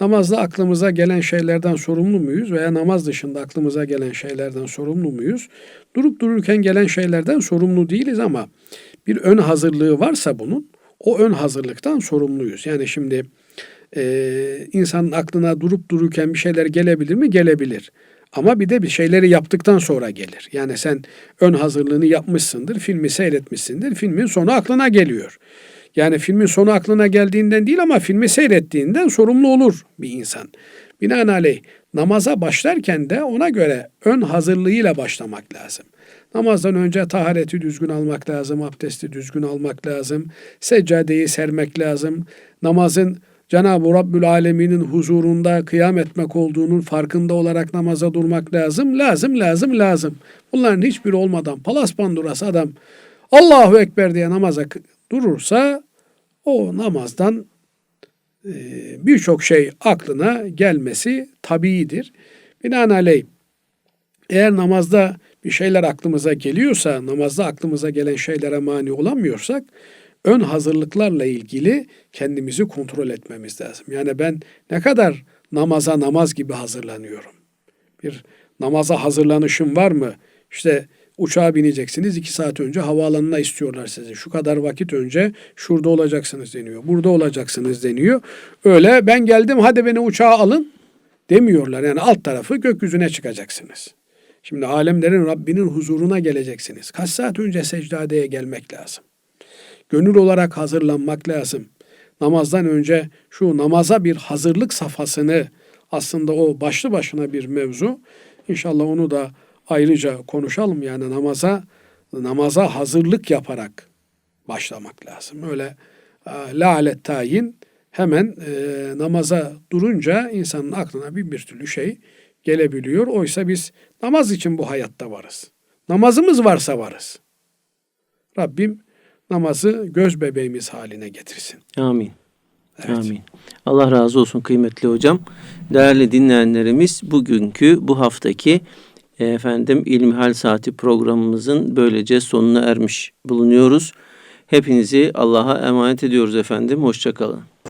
namazda aklımıza gelen şeylerden sorumlu muyuz veya namaz dışında aklımıza gelen şeylerden sorumlu muyuz? Durup dururken gelen şeylerden sorumlu değiliz ama bir ön hazırlığı varsa bunun o ön hazırlıktan sorumluyuz. Yani şimdi e, insanın aklına durup dururken bir şeyler gelebilir mi? Gelebilir. Ama bir de bir şeyleri yaptıktan sonra gelir. Yani sen ön hazırlığını yapmışsındır, filmi seyretmişsindir, filmin sonu aklına geliyor. Yani filmin sonu aklına geldiğinden değil ama filmi seyrettiğinden sorumlu olur bir insan. Binaenaleyh namaza başlarken de ona göre ön hazırlığıyla başlamak lazım. Namazdan önce tahareti düzgün almak lazım, abdesti düzgün almak lazım, seccadeyi sermek lazım. Namazın Cenab-ı Rabbül Alemin'in huzurunda kıyam etmek olduğunun farkında olarak namaza durmak lazım. Lazım, lazım, lazım. Bunların hiçbiri olmadan palas pandurası adam Allahu Ekber diye namaza durursa o namazdan e, birçok şey aklına gelmesi tabiidir. Binaenaleyh eğer namazda bir şeyler aklımıza geliyorsa, namazda aklımıza gelen şeylere mani olamıyorsak, ön hazırlıklarla ilgili kendimizi kontrol etmemiz lazım. Yani ben ne kadar namaza namaz gibi hazırlanıyorum? Bir namaza hazırlanışım var mı? İşte uçağa bineceksiniz iki saat önce havaalanına istiyorlar sizi. Şu kadar vakit önce şurada olacaksınız deniyor. Burada olacaksınız deniyor. Öyle ben geldim hadi beni uçağa alın demiyorlar. Yani alt tarafı gökyüzüne çıkacaksınız. Şimdi alemlerin Rabbinin huzuruna geleceksiniz. Kaç saat önce secdadeye gelmek lazım. Gönül olarak hazırlanmak lazım. Namazdan önce şu namaza bir hazırlık safhasını aslında o başlı başına bir mevzu. İnşallah onu da ayrıca konuşalım. Yani namaza namaza hazırlık yaparak başlamak lazım. Öyle e, lalet tayin hemen e, namaza durunca insanın aklına bir bir türlü şey gelebiliyor. Oysa biz namaz için bu hayatta varız. Namazımız varsa varız. Rabbim namazı göz bebeğimiz haline getirsin. Amin. Evet. Amin. Allah razı olsun kıymetli hocam. Değerli dinleyenlerimiz bugünkü bu haftaki efendim İlmihal Saati programımızın böylece sonuna ermiş bulunuyoruz. Hepinizi Allah'a emanet ediyoruz efendim. Hoşçakalın.